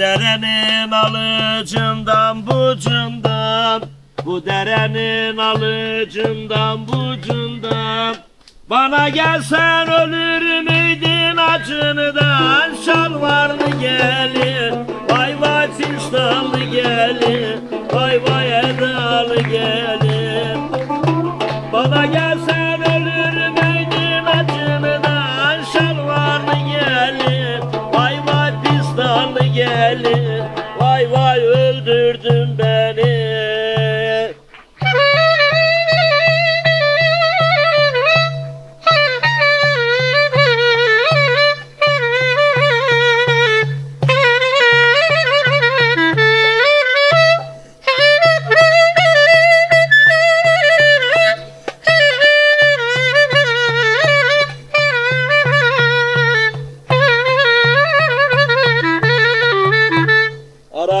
derenin alıcından bucundan. Bu derenin alıcından bucundan. Bana gelsen ölür müydün acınıdan Şalvarlı gelin? Vay vay fistanlı gelin. Vay vay edalı gelin. Bana gelsen gelin Vay vay öldürdün beni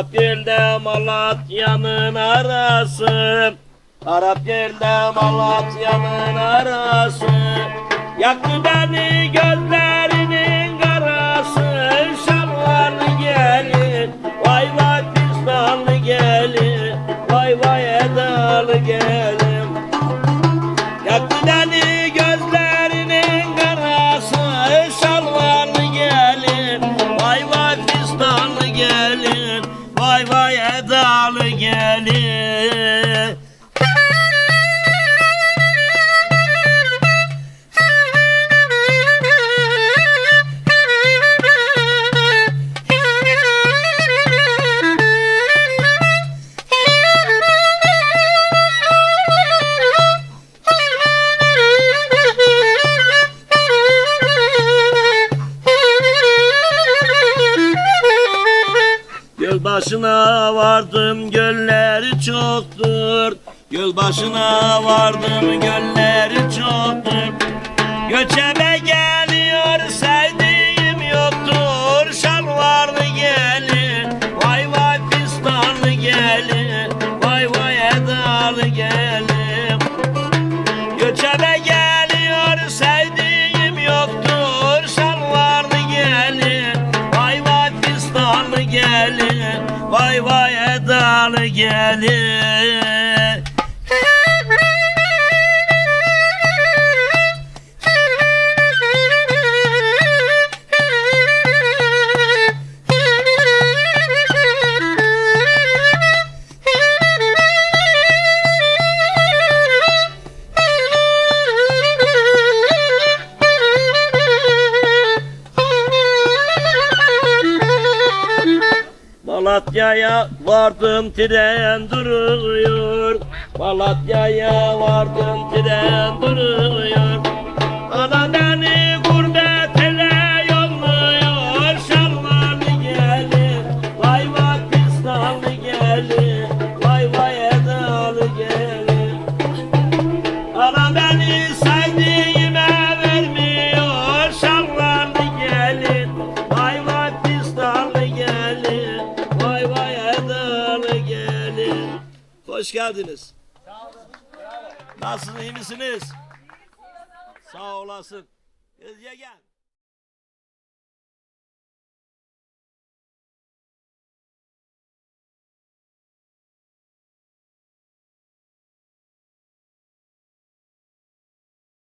Arap yerle Malatya'nın arası. Arap yerle Malatya'nın arası. Yaktı beni gözlerinin Vay vay edalı gelin başına vardım gölleri çoktur. Göl başına vardım gölleri çoktur. Göçebe geliyor Vay vay edalı Malatya'ya vardım tren duruyor. Malatya'ya vardım tren duruyor Hoş geldiniz. Nasılsınız iyi misiniz? Sağ olasın. Gel gel.